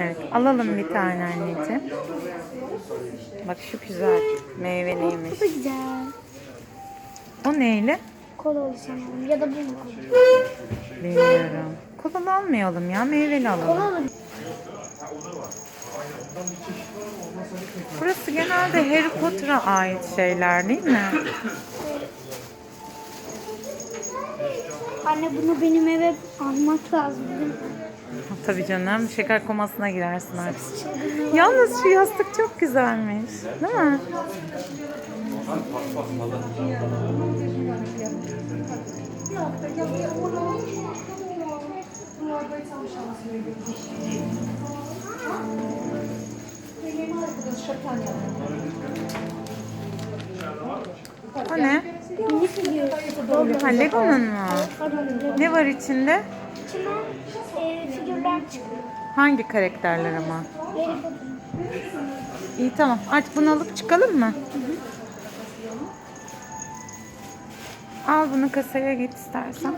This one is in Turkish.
Evet alalım bir tane anneciğim. Bak şu güzel meyveliymiş. Bu da güzel. O neyle? Kola sanırım. Ya da bu mu kola? Bilmiyorum. Kolalı almayalım ya meyveli alalım. Kola olur. Burası genelde Harry Potter'a ait şeyler değil mi? Anne bunu benim eve almak lazım değil mi? Tabii canım şeker komasına girersin artık. Yalnız şu yastık çok güzelmiş. Değil mi? O ne? Ha Lego'nun mu? Ne var içinde? İçinden e, figürler çıkıyor. Hangi karakterler ama? İyi tamam. Artık bunu alıp çıkalım mı? Al bunu kasaya git istersen.